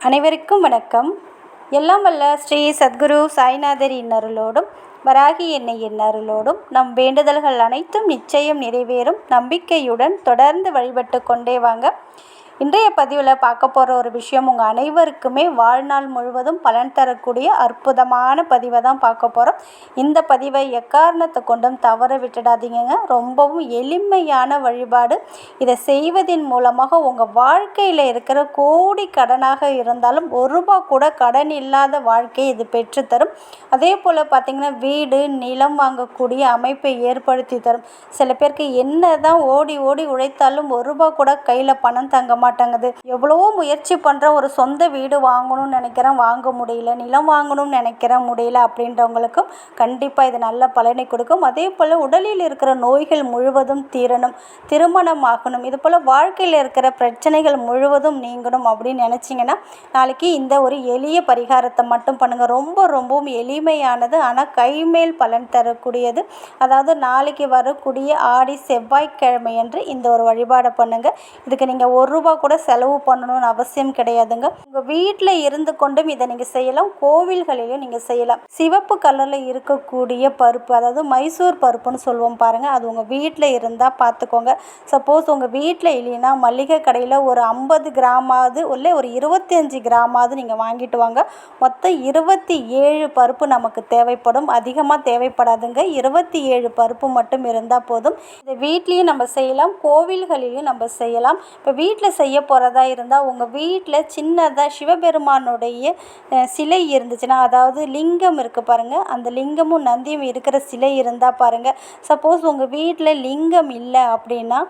அனைவருக்கும் வணக்கம். எல்லாம் வல்ல ஸ்ரீ சத்குரு சாய்நாதரின் அருளோடும் வராகி எண்ணெயின் அருளோடும் நம் வேண்டுதல்கள் அனைத்தும் நிச்சயம் நிறைவேறும். நம்பிக்கையுடன் தொடர்ந்து வழிபட்டு கொண்டே வாங்க. இன்றைய பதிவில் பார்க்க போகிற ஒரு விஷயம் உங்கள் அனைவருக்குமே வாழ்நாள் முழுவதும் பலன் தரக்கூடிய அற்புதமான பதிவை தான் பார்க்க போகிறோம் இந்த பதிவை எக்காரணத்தை கொண்டும் தவற விட்டுடாதீங்க ரொம்பவும் எளிமையான வழிபாடு. இதை செய்வதன் மூலமாக உங்கள் வாழ்க்கையில் இருக்கிற கோடி கடனாக இருந்தாலும் ஒரு ரூபா கூட கடன் இல்லாத வாழ்க்கையை இது பெற்றுத்தரும். அதே போல் பார்த்திங்கன்னா வீடு நிலம் வாங்கக்கூடிய அமைப்பை ஏற்படுத்தி தரும். சில பேருக்கு என்ன தான் ஓடி ஓடி உழைத்தாலும் ஒரு ரூபா கூட கையில் பணம் தங்க மாட்டேங்குது. எவ்வளவோ முயற்சி பண்ணுற ஒரு சொந்த வீடு வாங்கணும்னு நினைக்கிறேன் வாங்க முடியல. நிலம் வாங்கணும்னு நினைக்கிறேன் முடியல அப்படின்றவங்களுக்கும் கண்டிப்பாக இது நல்ல பலனை கொடுக்கும். அதே போல் உடலில் இருக்கிற நோய்கள் முழுவதும் தீரணும் திருமணம் ஆகணும். இது போல் வாழ்க்கையில் இருக்கிற பிரச்சனைகள் முழுவதும் நீங்கணும் அப்படின்னு நினச்சிங்கன்னா நாளைக்கு இந்த ஒரு எளிய பரிகாரத்தை மட்டும் பண்ணுங்கள் ரொம்ப ரொம்பவும் எளிமையானது. ஆனால் கை கைமேல் பலன் தரக்கூடியது. அதாவது நாளைக்கு வரக்கூடிய ஆடி செவ்வாய்க்கிழமை என்று இந்த ஒரு வழிபாடை பண்ணுங்கள் இதுக்கு நீங்கள் ஒரு ரூபா கூட செலவு பண்ணணும்னு அவசியம் கிடையாதுங்க. உங்கள் வீட்டில் இருந்து கொண்டும் இதை நீங்கள் செய்யலாம். கோவில்களிலும் நீங்கள் செய்யலாம். சிவப்பு கலரில் இருக்கக்கூடிய பருப்பு அதாவது மைசூர் பருப்புன்னு சொல்லுவோம் பாருங்கள் அது உங்கள் வீட்டில் இருந்தால் பார்த்துக்கோங்க சப்போஸ் உங்கள் வீட்டில் இல்லைன்னா மளிகை கடையில் ஒரு ஐம்பது கிராமாவது இல்லை ஒரு இருபத்தஞ்சி கிராமாவது நீங்கள் வாங்கிட்டு வாங்க. மொத்தம் இருபத்தி ஏழு பருப்பு நமக்கு தேவைப்படும். அது அதிகமாக தேவைப்படாதுங்க. இருபத்தி ஏழு பருப்பு மட்டும் இருந்தால் போதும். இதை வீட்லேயும் நம்ம செய்யலாம். கோவில்களிலையும் நம்ம செய்யலாம். இப்போ வீட்டில் செய்ய போகிறதா இருந்தால் உங்கள் வீட்டில் சின்னதாக சிவபெருமானுடைய சிலை இருந்துச்சுன்னா அதாவது லிங்கம் இருக்குது பாருங்கள் அந்த லிங்கமும் நந்தியும் இருக்கிற சிலை இருந்தால் பாருங்கள் சப்போஸ் உங்கள் வீட்டில் லிங்கம் இல்லை அப்படின்னா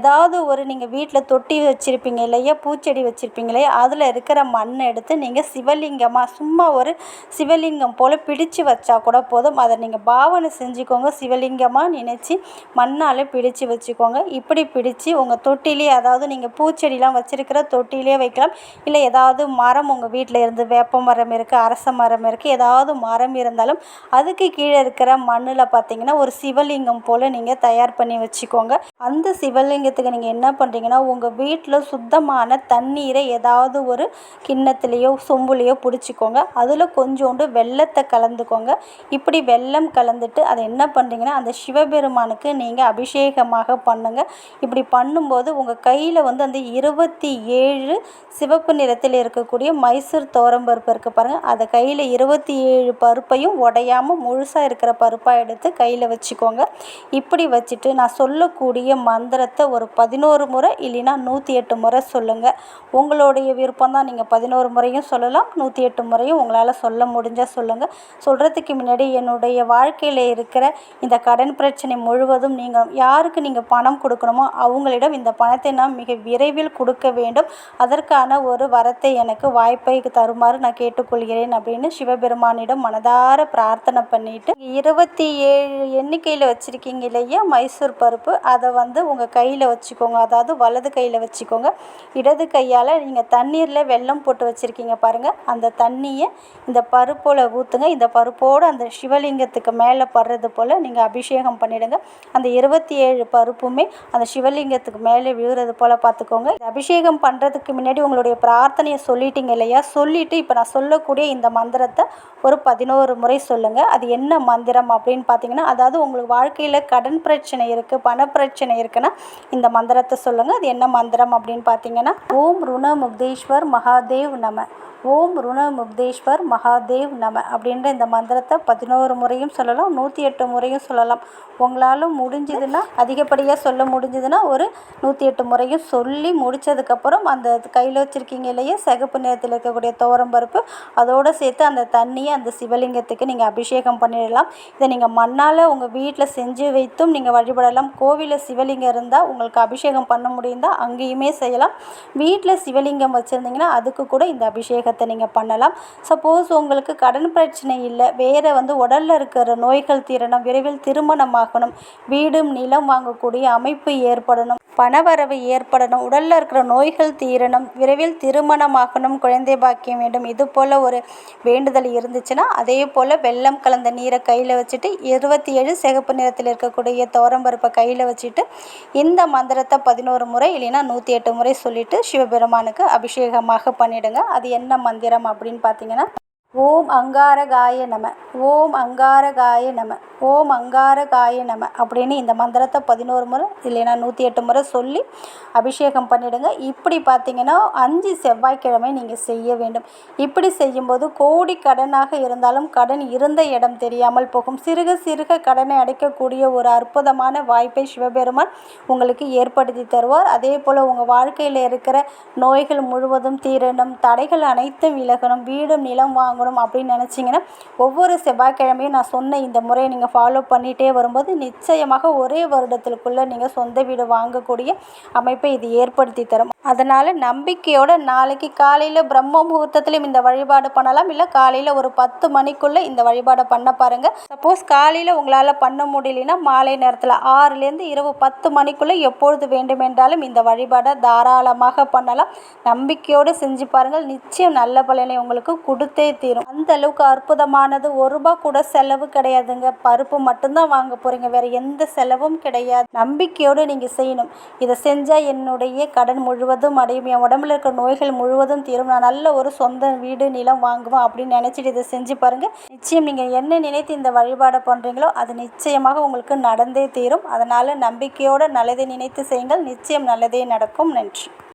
ஏதாவது ஒரு நீங்கள் வீட்டில் தொட்டி வச்சுருப்பீங்க இல்லையா பூச்செடி வச்சுருப்பீங்க இல்லையா அதில் இருக்கிற மண்ணை எடுத்து நீங்கள் சிவலிங்கமாக சும்மா ஒரு சிவலிங்கம் போல் பிடிச்சு வச்சா கூட போதும். அதை நீங்கள் பாவனை செஞ்சுக்கோங்க. சிவலிங்கமாக நினச்சி மண்ணால் பிடிச்சு வச்சுக்கோங்க. இப்படி பிடிச்சு உங்கள் தொட்டிலே அதாவது நீங்கள் பூச்செடிலாம் வச்சுருக்கிற தொட்டிலே வைக்கலாம். இல்லை ஏதாவது மரம் உங்கள் வீட்டில் இருந்து வேப்ப மரம் இருக்குது அரச மரம் இருக்குது ஏதாவது மரம் இருந்தாலும் அதுக்கு கீழே இருக்கிற மண்ணில் பார்த்தீங்கன்னா ஒரு சிவலிங்கம் போல் நீங்கள் தயார் பண்ணி வச்சுக்கோங்க. அந்த சிவலிங்கத்துக்கு நீங்கள் என்ன பண்ணுறீங்கன்னா உங்கள் வீட்டில் சுத்தமான தண்ணீரை ஏதாவது ஒரு கிண்ணத்துலேயோ சொம்புலேயோ பிடிச்சிக்கோங்க. அதில் கொஞ்சோண்டு வெள்ளத்தை கலந்துக்கோங்க. இப்படி வெல்லம் கலந்துட்டு அதை என்ன பண்ணுறீங்கன்னா அந்த சிவபெருமானுக்கு நீங்கள் அபிஷேகமாக பண்ணுங்கள் இப்படி பண்ணும்போது உங்கள் கையில் வந்து அந்த இருபத்தி ஏழு சிவப்பு நிறத்தில் இருக்கக்கூடிய மைசூர் தோரம்பருப்பு இருக்குது பாருங்கள் அதை கையில் இருபத்தி ஏழு பருப்பையும் உடையாமல் முழுசாக இருக்கிற பருப்பாக எடுத்து கையில் வச்சுக்கோங்க. இப்படி வச்சுட்டு நான் சொல்லக்கூடிய மந்திரத்தை ஒரு பதினோரு முறை இல்லைன்னா நூற்றி எட்டு முறை சொல்லுங்கள் உங்களுடைய விருப்பம் தான் நீங்கள் பதினோரு முறையும் சொல்லலாம் நூற்றி எட்டு முறையும் உங்களால் சொல்ல முடிஞ்சால் சொல்லுங்கள் சொல்கிறதுக்கு முன்னாடி என்னுடைய வாழ்க்கையில் இருக்கிற இந்த கடன் பிரச்சனை முழுவதும் நீங்கள் யாருக்கு நீங்கள் பணம் கொடுக்கணுமோ அவங்களிடம் இந்த பணத்தை நான் மிக விரைவில் கொடுக்க வேண்டும். அதற்கான ஒரு வரத்தை எனக்கு வாய்ப்பை தருமாறு நான் கேட்டுக்கொள்கிறேன் அப்படின்னு சிவபெருமானிடம் மனதார பிரார்த்தனை பண்ணிட்டு இருபத்தி ஏழு எண்ணிக்கையில் வச்சுருக்கீங்க இல்லையா? மைசூர் பருப்பு. அதை வந்து உங்கள் கையில் வச்சுக்கோங்க. அதாவது வலது கையில் வச்சுக்கோங்க. இடது கையால் நீங்கள் தண்ணீரில் வெல்லம் போட்டு வச்சுருக்கீங்க பாருங்கள் அந்த தண்ணியை இந்த பருப்போல் ஊற்றுங்க இந்த பருப்போடு அந்த சிவலிங்கத்துக்கு மேலே படுறது போல் நீங்கள் அபிஷேகம் பண்ணிவிடுங்க அந்த இருபத்தி ஏழு பருப்புமே அந்த சிவலிங்கத்துக்கு மேலே விழுகிறது போல் பார்த்துக்கோங்க. அபிஷேகம் பண்ணுறதுக்கு முன்னாடி உங்களுடைய பிரார்த்தனையை சொல்லிட்டீங்க இல்லையா? சொல்லிவிட்டு இப்போ நான் சொல்லக்கூடிய இந்த மந்திரத்தை ஒரு பதினோரு முறை சொல்லுங்கள் அது என்ன மந்திரம் அப்படின்னு பார்த்தீங்கன்னா அதாவது உங்களுக்கு வாழ்க்கையில் கடன் பிரச்சனை இருக்குது பண பிரச்சனை இருக்குன்னா இந்த மந்திரத்தை சொல்லுங்கள் அது என்ன மந்திரம் அப்படின்னு பார்த்தீங்கன்னா ஓம் ருண முக்தேஸ்வர் மகாதேவ் நம. ஓம் ருண முக்தேஸ்வர் மகாதேவ் நம அப்படின்ற இந்த மந்திரத்தை பதினோரு முறையும் சொல்லலாம் நூற்றி எட்டு முறையும் சொல்லலாம். உங்களால் முடிஞ்சதுன்னா அதிகப்படியாக சொல்ல முடிஞ்சதுன்னா ஒரு நூற்றி எட்டு முறையும் சொல்லி முடித்ததுக்கப்புறம் அந்த கையில் வச்சுருக்கீங்க இல்லையே சிகப்பு நிறத்தில் இருக்கக்கூடிய துவரம்பருப்பு அதோடு சேர்த்து அந்த தண்ணியை அந்த சிவலிங்கத்துக்கு நீங்கள் அபிஷேகம் பண்ணிடலாம். இதை நீங்கள் மண்ணால் உங்கள் வீட்டில் செஞ்சு வைத்தும் நீங்கள் வழிபடலாம். கோவிலில் சிவலிங்கம் இருந்தால் உங்களுக்கு அபிஷேகம் பண்ண முடிந்தால் அங்கேயுமே செய்யலாம். வீட்டில் சிவலிங்கம் வச்சுருந்தீங்கன்னா அதுக்கு கூட இந்த அபிஷேகத்தை நீங்கள் பண்ணலாம். சப்போஸ் உங்களுக்கு கடன் பிரச்சனை இல்லை வேறு வந்து உடலில் இருக்கிற நோய்கள் தீரணும் விரைவில் திருமணமாகணும் வீடும் நிலம் வாங்கக்கூடிய அமைப்பு ஏற்படணும் பணவரவு ஏற்படணும் உடலில் இருக்கிற நோய்கள் தீரணும் விரைவில் திருமணமாகணும் குழந்தை பாக்கியம் வேண்டும். இது போல் ஒரு வேண்டுதல் இருந்துச்சுன்னா அதே போல் வெள்ளம் கலந்த நீரை கையில் வச்சுட்டு இருபத்தி ஏழு சிகப்பு நிறத்தில் இருக்கக்கூடிய தோரம்பருப்பை கையில் வச்சுட்டு இந்த மந்திரத்தை பதினோரு முறை இல்லைன்னா நூற்றி எட்டு முறை சொல்லிவிட்டு சிவபெருமானுக்கு அபிஷேகமாக பண்ணிவிடுங்க அது என்ன மந்திரம் அப்படின்னு பார்த்தீங்கன்னா ஓம் அங்காரகாய நம ஓம் அங்காரகாய நம ஓம் அங்காரகாய நம அப்படின்னு இந்த மந்திரத்தை பதினோரு முறை இல்லைன்னா நூற்றி எட்டு முறை சொல்லி அபிஷேகம் பண்ணிவிடுங்க இப்படி பார்த்தீங்கன்னா அஞ்சு செவ்வாய்க்கிழமை நீங்கள் செய்ய வேண்டும். இப்படி செய்யும்போது கோடி கடனாக இருந்தாலும் கடன் இருந்த இடம் தெரியாமல் போகும். சிறுக சிறுக கடனை அடைக்கக்கூடிய ஒரு அற்புதமான வாய்ப்பை சிவபெருமான் உங்களுக்கு ஏற்படுத்தி தருவார். அதே போல் உங்கள் வாழ்க்கையில் இருக்கிற நோய்கள் முழுவதும் தீரணும். தடைகள் அனைத்தும் விலகணும். வீடும் நிலம் வாங்க வாங்கணும் அப்படின்னு நினச்சிங்கன்னா ஒவ்வொரு செவ்வாய்க்கிழமையும் நான் சொன்ன இந்த முறையை நீங்கள் ஃபாலோ பண்ணிகிட்டே வரும்போது நிச்சயமாக ஒரே வருடத்திற்குள்ளே நீங்கள் சொந்த வீடு வாங்கக்கூடிய அமைப்பை இது ஏற்படுத்தி தரும். அதனால் நம்பிக்கையோட நாளைக்கு காலையில் பிரம்ம முகூர்த்தத்திலும் இந்த வழிபாடு பண்ணலாம். இல்லை காலையில் ஒரு பத்து மணிக்குள்ளே இந்த வழிபாடை பண்ண பாருங்கள் சப்போஸ் காலையில் உங்களால் பண்ண முடியலன்னா மாலை நேரத்தில் ஆறுலேருந்து இரவு பத்து மணிக்குள்ளே எப்பொழுது வேண்டுமென்றாலும் இந்த வழிபாடை தாராளமாக பண்ணலாம். நம்பிக்கையோடு செஞ்சு பாருங்கள். நிச்சயம் நல்ல பலனை உங்களுக்கு கொடுத்தே தீரும். அந்த அளவுக்கு அற்புதமானது. ஒரு ரூபா கூட செலவு கிடையாதுங்க. பருப்பு மட்டும்தான் வாங்க போகிறீங்க வேறு எந்த செலவும் கிடையாது. நம்பிக்கையோடு நீங்கள் செய்யணும். இதை செஞ்சால் என்னுடைய கடன் முழுவதும் அடையும். என் உடம்புல இருக்கிற நோய்கள் முழுவதும் தீரும். நான் நல்ல ஒரு சொந்த வீடு நிலம் வாங்குவேன் அப்படின்னு நினச்சிட்டு இதை செஞ்சு பாருங்கள் நிச்சயம் நீங்கள் என்ன நினைத்து இந்த வழிபாடை பண்ணுறீங்களோ அது நிச்சயமாக உங்களுக்கு நடந்தே தீரும். அதனால் நம்பிக்கையோடு நல்லதை நினைத்து செய்யுங்கள். நிச்சயம் நல்லதே நடக்கும். நன்றி.